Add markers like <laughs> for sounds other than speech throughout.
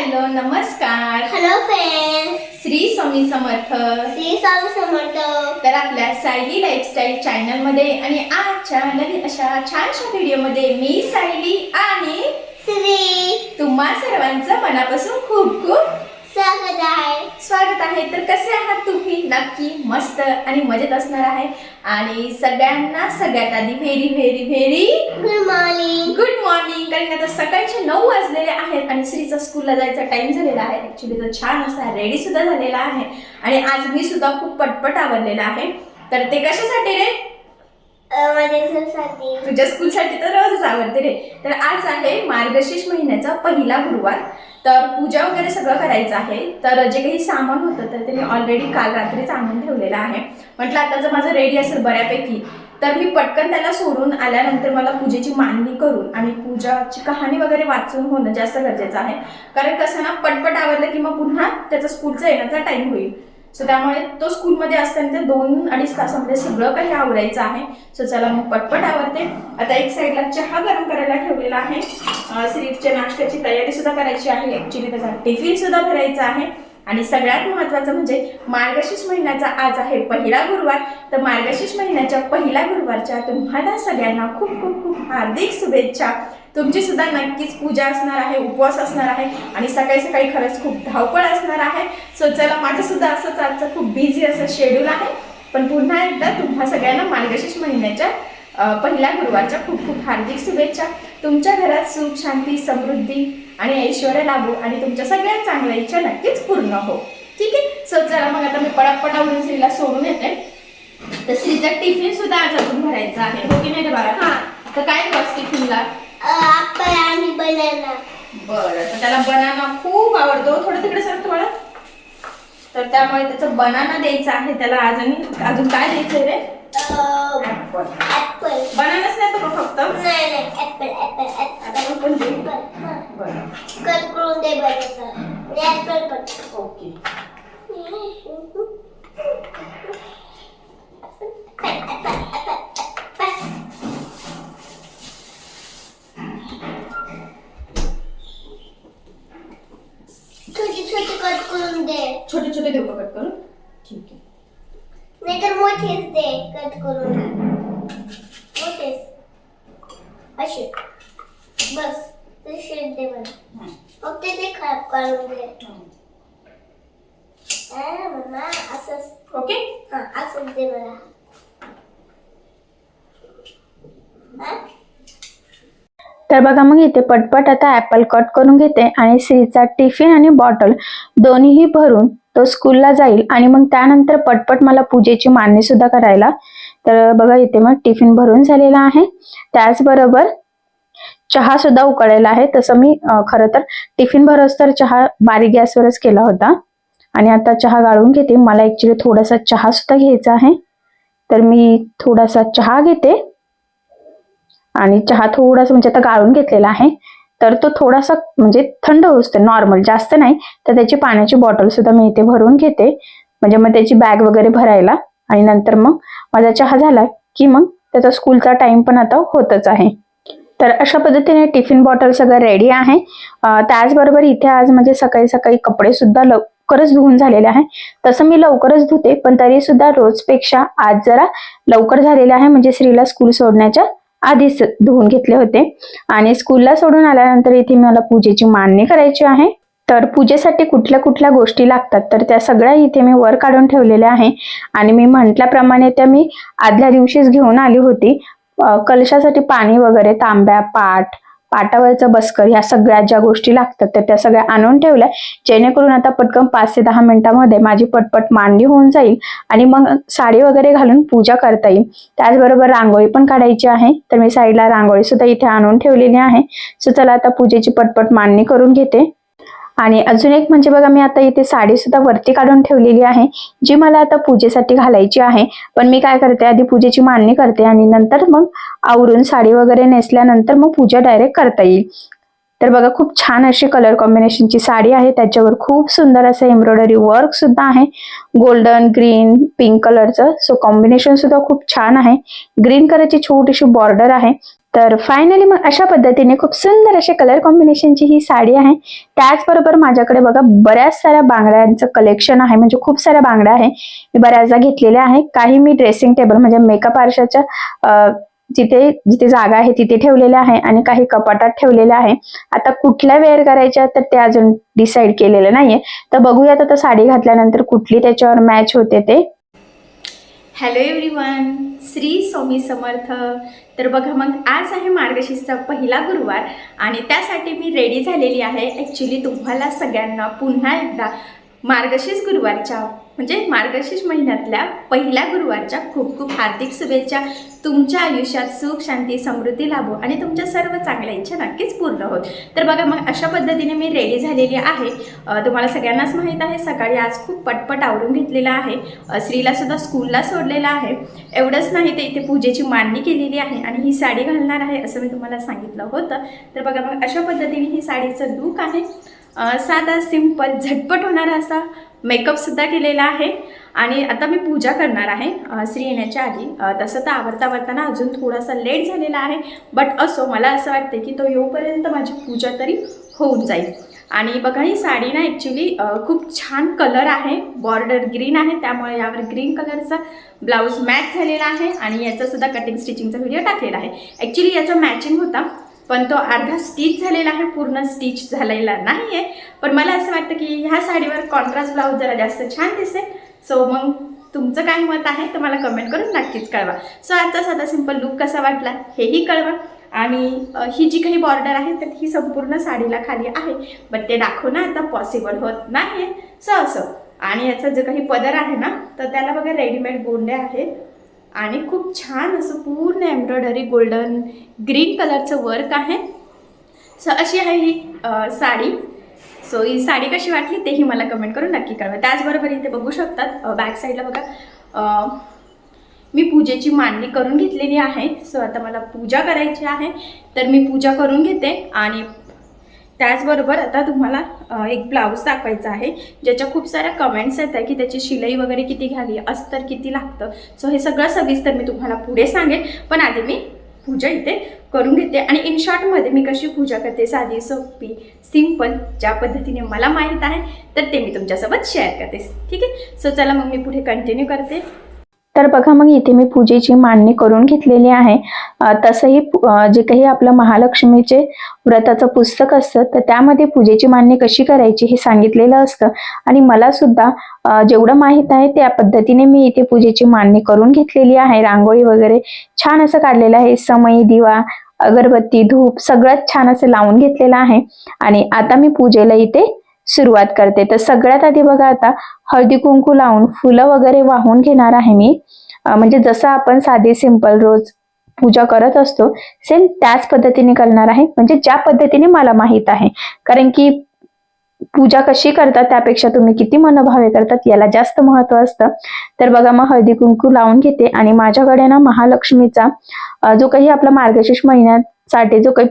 Hello नमस्कार. Hello friends Shri Swami Samarth. Shri Swami Samarth. तर आपल्या सायली लाईफस्टाईल चॅनलमध्ये आणि आजच्या नवीन अशा छानशा व्हिडिओमध्ये मी सायली आणि श्री तुम्हा सर्वांचं मनापासून खूप खूप स्वागत आहे. स्वागत आहे. तर कसे आहात तुम्ही? नक्की मस्त आणि मजेत असणार आहे. आणि सगळ्यांना सगळ्यात आधी very very very good morning good morning कारण आता सकाळचे नऊ वाजलेले आहेत आणि श्रीचा स्कूलला जायचा टाइम झालेला आहे. ऍक्च्युली तो छान असा रेडी सुद्धा झालेला आहे. आणि आज मी सुद्धा खूप पटपट आवरलेला आहे. तर ते कशासाठी रे? तुझ्या स्कूलसाठी तर रोजच आवडते रे. तर आज आहे मार्गशीर्ष महिन्याचा पहिला गुरुवार. तर पूजा वगैरे सगळं करायचं आहे. तर जे काही सामान होतं तर ते मी ऑलरेडी काल रात्रीच आणून ठेवलेलं आहे. म्हटलं आता जर माझं रेडी असेल बऱ्यापैकी तर मी पटकन त्याला सोडून आल्यानंतर मला पूजेची मांडणी करून आणि पूजाची कहाणी वगैरे वाचून होणं जास्त गरजेचं आहे. कारण कसं ना पटपट आवडलं की मग पुन्हा त्याचा स्कूलचा येण्याचा टाईम होईल. सो त्यामुळे तो स्कूलमध्ये असताना ते दोन अडीच तासामध्ये सगळं काही आवडायचं आहे सो चला मग पटपट आवडते आता एक साईडला चहा गरम करायला ठेवलेला आहे. सिरीफच्या नाश्त्याची तयारी सुद्धा करायची आहे. ॲक्च्युली त्याचा टिफिन सुद्धा भरायचा आहे. आणि सगळ्यात महत्त्वाचं म्हणजे मार्गशीर्ष महिन्याचा आज आहे पहिला गुरुवार. तर मार्गशीर्ष महिन्याच्या पहिल्या गुरुवारच्या तुम्हाला सगळ्यांना खूप खूप खूप हार्दिक शुभेच्छा. तुमची सुद्धा नक्कीच पूजा असणार आहे उपवास असणार आहे आणि सकाळी सकाळी खरंच खूप धावपळ असणार आहे. सो चला माझं सुद्धा असंच आजचं खूप बिझी असं शेड्यूल आहे. पण पुन्हा एकदा तुम्हा सगळ्यांना मार्गशीर्ष महिन्याच्या पहिल्या गुरुवारच्या खूप खूप हार्दिक शुभेच्छा. तुमच्या घरात सुख शांती समृद्धी आणि ऐश्वर लाभो आणि तुमच्या सगळ्या चांगल्या इच्छा नक्कीच पूर्ण हो. ठीक आहे? सो चला मग आता मी पटापट आवडून श्रीला सोडून येते. तर श्रीचा टिफिन सुद्धा आज अजून भरायचा आहे. हो की नाही रे बाळा? हा. तर काय टिफिनला आपण आणि बनाना बरं तर त्याला बनाना खूप आवडतो. थोडं तिकडे सर थोडं तर त्यामुळे त्याचं बनाना द्यायचं आहे. त्याला आज आणि अजून काय द्यायचं रे? ऍपल बनानाच नाही तो फक्त? नाही नाही ऍपल ऍपल ऍपल ऍपल पण देऊ? ऍपल बरं. कट करून दे बरं ऍपल पण. ओके <laughs> छोटी कट करून दे छोटे देऊ का कट करून ठीक आहे. नाहीतर मोठेच दे कट करून मोठेच. असे. बस. तसे दे मला फक्त ते खराब काढून दे. मम्मा असंच. ओके? हा असंच दे मला हा? तर बघा मग इथे पटपट आता ॲपल कट करून घेते आणि श्रीचा टिफिन आणि बॉटल दोन्हीही भरून तो स्कूलला जाईल आणि मग त्यानंतर पटपट मला पूजेची मांडणी सुद्धा करायला तर बघा इथे मग टिफिन भरून झालेला आहे. त्याचबरोबर चहा सुद्धा उकळलेला आहे. तसं मी खर खरं तर टिफिन भरस तर चहा बारीक गॅसवरच केला होता. आणि आता चहा गाळून घेते. मला ऍक्च्युली थोडासा चहा सुद्धा घ्यायचा आहे. तर मी थोडासा चहा घेते. आणि चहा थोडासा म्हणजे आता गाळून घेतलेला आहे. तर तो थोडासा म्हणजे थंड होते नॉर्मल जास्त नाही तर त्याची पाण्याची बॉटल सुद्धा मी इथे भरून घेते. म्हणजे मग त्याची बॅग वगैरे भरायला. आणि नंतर मग माझा चहा झाला की मग त्याचा स्कूलचा टाइम पण आता होतच आहे. तर अशा पद्धतीने टिफिन बॉटल सगळं रेडी आहे. त्याचबरोबर इथे आज म्हणजे सकाळी सकाळी कपडे सुद्धा लवकरच धुवून झालेले आहे. तसं मी लवकरच धुते पण तरी सुद्धा रोजपेक्षा आज जरा लवकर झालेले आहे. म्हणजे स्त्रीला स्कूल सोडण्याच्या आधीच धुवून घेतले होते. आणि स्कूलला सोडून आल्यानंतर इथे मला पूजेची मांडणी करायची आहे. तर पूजेसाठी कुठल्या कुठल्या गोष्टी लागतात तर त्या सगळ्या इथे मी वर काढून ठेवलेल्या आहे. आणि मी म्हटल्याप्रमाणे त्या मी आदल्या दिवशीच घेऊन आली होती. कलशासाठी पाणी वगैरे तांब्या पाट पाटावरचं बसकर ह्या सगळ्या ज्या गोष्टी लागतात तर त्या सगळ्या आणून ठेवल्या. जेणेकरून आता पटकन पाच ते दहा मिनिटांमध्ये माझी पटपट मांडणी होऊन जाईल आणि मग साडी वगैरे घालून पूजा करता येईल. त्याचबरोबर रांगोळी पण काढायची आहे. तर मी साईडला रांगोळी सुद्धा इथे आणून ठेवलेली आहे. सो चला आता पूजेची पटपट मांडणी करून घेते. आणि अजून एक म्हणजे बघा मी आता इथे साडी सुद्धा वरती काढून ठेवलेली आहे जी मला आता पूजेसाठी घालायची आहे. पण मी काय करते आधी पूजेची मांडणी करते आणि नंतर मग आवरून साडी वगैरे नेसल्यानंतर मग पूजा डायरेक्ट करता येईल. तर बघा खूप छान अशी कलर कॉम्बिनेशनची साडी आहे. त्याच्यावर खूप सुंदर असं एम्ब्रॉयडरी वर्क सुद्धा आहे. गोल्डन ग्रीन पिंक कलरचं सो कॉम्बिनेशन सुद्धा खूप छान आहे. ग्रीन कलरची छोटीशी बॉर्डर आहे. तर फायनली मग अशा पद्धतीने खूप सुंदर अशा कलर कॉम्बिनेशनची ही साडी आहे. त्याचबरोबर माझ्याकडे बघा बऱ्याच साऱ्या बांगड्यांचं कलेक्शन आहे. म्हणजे खूप साऱ्या बांगड्या आहे. मी बऱ्याचदा घेतलेल्या आहे काही मी ड्रेसिंग टेबल म्हणजे मेकअप आरशाच्या जिथे जिथे जागा आहे तिथे ठेवलेल्या आहे आणि काही कपाटात ठेवलेल्या आहे. आता कुठल्या वेअर करायच्या तर ते अजून डिसाईड केलेलं नाहीये. तर बघूयात आता साडी घातल्यानंतर कुठली त्याच्यावर मॅच होते ते. Hello everyone Shri Swami Samarth. तर बघा मग आज आहे मार्गशीर्षचा पहिला गुरुवार आणि त्यासाठी मी रेडी झालेली आहे. ॲक्च्युली तुम्हाला सगळ्यांना पुन्हा एकदा मार्गशीर्ष गुरुवारच्या म्हणजे मार्गशीर्ष महिन्यातल्या पहिल्या गुरुवारच्या खूप खूप हार्दिक शुभेच्छा. तुमच्या आयुष्यात सुख शांती समृद्धी लाभो आणि तुमच्या सर्व चांगल्या इच्छा नक्कीच पूर्ण होत. तर बघा मग अशा पद्धतीने मी रेडी झालेली आहे. तुम्हाला सगळ्यांनाच माहीत आहे सकाळी आज खूप पटपट आवरून घेतलेलं आहे. स्त्रीलासुद्धा सुद्धा स्कूलला सोडलेलं आहे. एवढंच नाही ते इथे पूजेची मांडणी केलेली आहे आणि ही साडी घालणार आहे असं मी तुम्हाला सांगितलं होतं. तर बघा मग अशा पद्धतीने ही साडीचं लूक आहे. साधा सिंपल झटपट होणारा असा मेकअपसुद्धा केलेला आहे. आणि आता मी पूजा करणार आहे. श्री येण्याच्या आधी. तसं तर आवडता आवडताना अजून थोडासा लेट झालेला आहे. बट असो मला असं वाटते की तो येऊपर्यंत माझी पूजा तरी होऊन जाईल. आणि बघा ही साडी ना ॲक्च्युली खूप छान कलर आहे. बॉर्डर ग्रीन आहे. त्यामुळे यावर ग्रीन कलरचा ब्लाऊज मॅच झालेला आहे. आणि याचासुद्धा कटिंग स्टिचिंगचा व्हिडिओ टाकलेला आहे. ॲक्च्युली याचा मॅचिंग होता. पण तो अर्धा स्टिच झालेला आहे पूर्ण स्टिच झालेला नाही आहे पण मला असं वाटतं की ह्या साडीवर कॉन्ट्रास्ट ब्लाऊज जरा जास्त छान दिसेल. सो मग तुमचं काय मत आहे तर मला कमेंट करून नक्कीच कळवा. सो आजचा साधा सिंपल लुक कसा वाटला हेही कळवा. आणि ही जी काही बॉर्डर आहे तर ही संपूर्ण साडीला खाली आहे. बट ते दाखवणं आता पॉसिबल होत नाही आहे सो असं. आणि याचा जो काही पदर आहे ना तर त्याला बघा रेडीमेड गोंडे आहेत. आणि खूप छान असं पूर्ण एम्ब्रॉयडरी गोल्डन ग्रीन कलरचं वर्क आहे. सो अशी आहे ही साडी. सो ही साडी कशी वाटली तेही मला कमेंट करून नक्की कळवा. त्याचबरोबर इथे बघू शकतात बॅक साईडला बघा. मी पूजेची मांडणी करून घेतलेली आहे. सो आता मला पूजा करायची आहे. तर मी पूजा करून घेते आणि त्याचबरोबर आता तुम्हाला एक ब्लाऊज दाखवायचा आहे ज्याच्या खूप साऱ्या कमेंट्स येत आहे की त्याची शिलाई वगैरे किती घ्यावी अस्तर किती लागतं. सो हे सगळं सविस्तर मी तुम्हाला पुढे सांगेन. पण आधी मी पूजा इथे करून घेते आणि इन शॉर्टमध्ये मी कशी पूजा करते साधी सोपी सिंपल ज्या पद्धतीने मला माहीत आहे तर ते मी तुमच्यासोबत शेअर करते. ठीक आहे? सो चला मग मी पुढे कंटिन्यू करते. तर बघा मग इथे मी पूजेची मांडणी करून घेतलेली आहे. तसंही जे काही आपलं महालक्ष्मीचे व्रताचं पुस्तक असतं तर त्यामध्ये पूजेची मांडणी कशी करायची हे सांगितलेलं असतं. आणि मला सुद्धा जेवढं माहीत आहे त्या पद्धतीने मी इथे पूजेची मांडणी करून घेतलेली आहे. रांगोळी वगैरे छान असं काढलेलं आहे. समई दिवा अगरबत्ती धूप सगळंच छान असं लावून घेतलेलं आहे. आणि आता मी पूजेला इथे सुरुवात करते. तर सगळ्यात आधी बघा आता हळदी कुंकू लावून फुलं वगैरे वाहून घेणार आहे मी. म्हणजे जसं आपण साधी सिंपल रोज पूजा करत असतो सेम त्याच पद्धतीने करणार आहे. म्हणजे ज्या पद्धतीने मला माहीत आहे. कारण की पूजा कशी करतात त्यापेक्षा तुम्ही किती मनोभावे करतात याला जास्त महत्त्व असतं. तर बघा मग हळदी कुंकू लावून घेते आणि माझ्याकडे ना महालक्ष्मीचा जो काही आपला मार्गशीर्ष महिन्यासाठी जो काही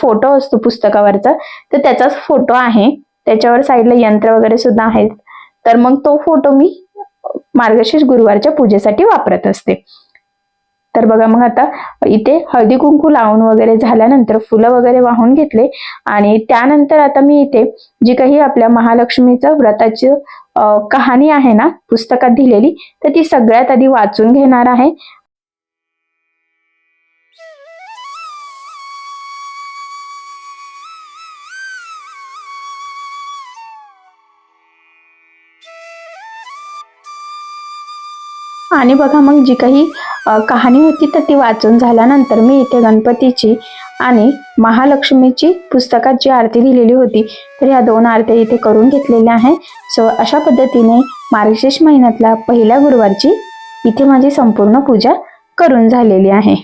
फोटो असतो पुस्तकावरचा तर त्याचाच फोटो आहे. त्याच्यावर साईडला यंत्र वगैरे सुद्धा आहेत. तर मग तो फोटो मी मार्गशीर्ष गुरुवारच्या पूजेसाठी वापरत असते. तर बघा मग आता इथे हळदी कुंकू लावून वगैरे झाल्यानंतर फुलं वगैरे वाहून घेतले. आणि त्यानंतर आता मी इथे जी काही आपल्या महालक्ष्मीचं व्रताची कहाणी आहे ना पुस्तकात दिलेली तर ती सगळ्यात आधी वाचून घेणार आहे. आणि बघा मग जी काही कहाणी होती तर ती वाचून झाल्यानंतर मी इथे गणपतीची आणि महालक्ष्मीची पुस्तकात जी आरती दिलेली होती तर ह्या दोन आरत्या इथे करून घेतलेल्या आहे सो अशा पद्धतीने मार्गशीर्ष महिन्यातल्या पहिल्या गुरुवारची इथे माझी संपूर्ण पूजा करून झालेली आहे.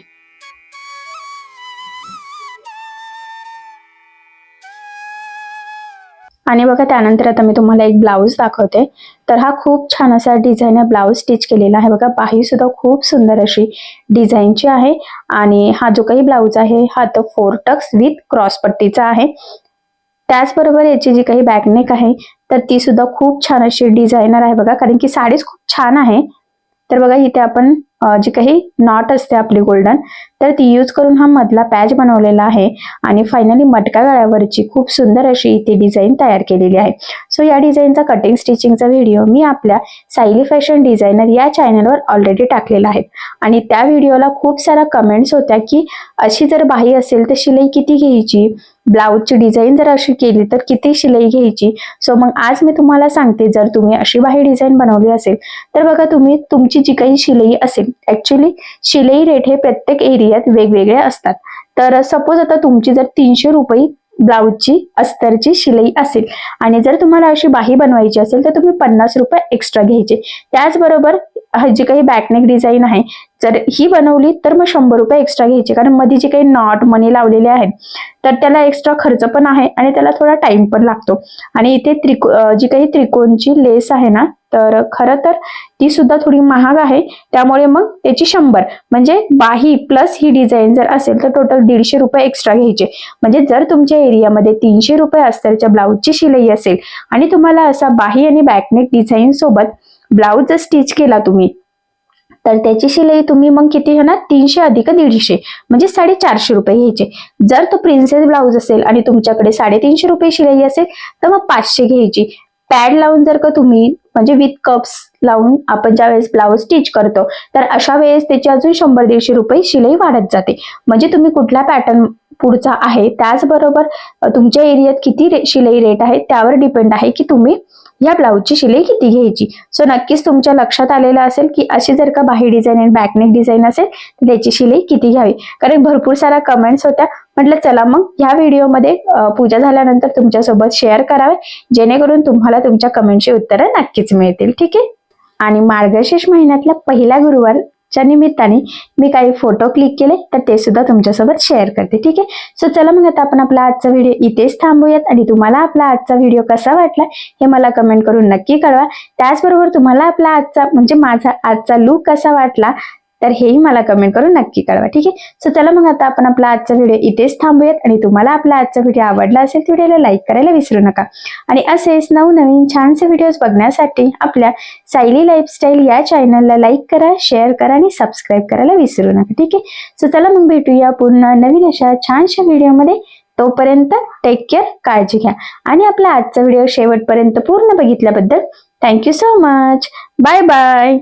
आणि बघा त्यानंतर आता मी तुम्हाला एक ब्लाऊज दाखवते. तर हा खूप छान असा डिझाईन ब्लाऊज स्टिच केलेला आहे. बघा बाही सुद्धा खूप सुंदर अशी डिझाईनची आहे. आणि हा जो काही ब्लाऊज आहे हा तो फोर टक्स विथ क्रॉसपट्टीचा आहे. त्याचबरोबर याची जी काही बॅकनेक आहे तर ती सुद्धा खूप छान अशी डिझायनर आहे बघा. कारण की साडीच खूप छान आहे. तर बघा इथे आपण जी काही नॉट असते आपली गोल्डन तर ती यूज करून हा मधला पॅच बनवलेला आहे. आणि फायनली मटका गळ्यावरची खूप सुंदर अशी इथे डिझाईन तयार केलेली आहे. सो या डिझाईनचा कटिंग स्टिचिंगचा व्हिडिओ मी आपल्या सायली फॅशन डिझायनर या चॅनलवर ऑलरेडी टाकलेला आहे. आणि त्या व्हिडिओला खूप साऱ्या कमेंट्स होत्या की अशी जर बाही असेल तर शिलाई किती घ्यायची? ब्लाऊजची डिझाईन जर अशी केली तर किती शिलाई घ्यायची? सो मग आज मी तुम्हाला सांगते जर तुम्ही अशी बाही डिझाईन बनवली असेल तर बघा तुम्ही तुमची जी काही शिलाई असेल ऍक्च्युली शिलाई रेट हे प्रत्येक एरियात वेगवेगळे असतात. तर सपोज आता तुमची जर तीनशे रुपये ब्लाऊजची अस्तरची शिलाई असेल आणि जर तुम्हाला अशी बाही बनवायची असेल तर तुम्ही पन्नास रुपये एक्स्ट्रा घ्यायचे. त्याचबरोबर जी काही बॅकनेक डिझाईन आहे जर ही बनवली तर मग शंभर रुपये एक्स्ट्रा घ्यायचे. कारण मध्ये जे काही नॉट मनी लावलेले आहेत तर त्याला एक्स्ट्रा खर्च पण आहे आणि त्याला थोडा टाइम पण लागतो. आणि इथे त्रिको जी काही त्रिकोणची लेस आहे ना तर खरं तर ती सुद्धा थोडी महाग आहे. त्यामुळे मग त्याची शंभर. म्हणजे बाही प्लस ही डिझाईन जर असेल तर टोटल दीडशे रुपये एक्स्ट्रा घ्यायचे. म्हणजे जर तुमच्या एरियामध्ये तीनशे रुपये अस्तरच्या ब्लाऊजची शिलाई असेल आणि तुम्हाला असा बाही आणि बॅकनेक डिझाईन सोबत ब्लाऊज जर स्टिच केला तुम्ही तर त्याची शिलाई तुम्ही मग किती होणार तीनशे अधिक दीडशे म्हणजे साडेचारशे रुपये घ्यायचे. जर तो प्रिन्सेस ब्लाऊज असेल आणि तुमच्याकडे साडेतीनशे रुपये शिलाई असेल तर मग पाचशे घ्यायची. पॅड लावून जर का तुम्ही म्हणजे विथ कप्स लावून आपण ज्यावेळेस ब्लाऊज स्टिच करतो तर अशा वेळेस त्याची अजून शंभर दीडशे रुपये शिलाई वाढत जाते. म्हणजे तुम्ही कुठला पॅटर्न पुढचा आहे. त्याचबरोबर तुमच्या एरियात किती रे- शिलाई रेट आहे त्यावर डिपेंड आहे की तुम्ही या ब्लाऊजची शिलाई किती घ्यायची. सो नक्कीच तुमच्या लक्षात आलेलं असेल की अशी जर का बाही डिझाईन आणि बॅकनेक डिझाईन असेल तर त्याची शिलाई किती घ्यावी? कारण भरपूर साऱ्या कमेंट्स होत्या. म्हटलं चला मग ह्या व्हिडिओमध्ये पूजा झाल्यानंतर तुमच्यासोबत शेअर करावे. जेणेकरून तुम्हाला तुमच्या कमेंटची उत्तरं नक्कीच मिळतील. ठीक आहे? आणि मार्गशीर्ष महिन्यातला पहिला च्या निमित्ताने मी काही फोटो क्लिक केले तर ते सुद्धा तुमच्यासोबत शेअर करते ठीक आहे? सो चला मग आता आपण आपला आजचा व्हिडिओ इथेच थांबूयात. आणि तुम्हाला आपला आजचा व्हिडिओ कसा वाटला हे मला कमेंट करून नक्की कळवा. त्याचबरोबर तुम्हाला आपला आजचा म्हणजे माझा आजचा लुक कसा वाटला तर हेही मला कमेंट करून नक्की कळवा ठीक आहे? सो चला मग आता आपण आपला आजचा व्हिडिओ इथेच थांबूयात आणि तुम्हाला आपला आजचा व्हिडिओ आवडला असेल तर व्हिडिओला लाईक करायला विसरू नका. आणि असेच नवनवीन छानसे व्हिडिओज बघण्यासाठी आपल्या सायली लाईफस्टाईल या चॅनलला लाईक करा शेअर करा आणि सबस्क्राईब करायला विसरू नका ठीक आहे? सो चला मग भेटूया पुन्हा नवीन अशा छानशा व्हिडिओमध्ये तोपर्यंत टेक केअर काळजी घ्या. आणि आपला आजचा व्हिडिओ शेवटपर्यंत पूर्ण बघितल्याबद्दल thank you so much bye bye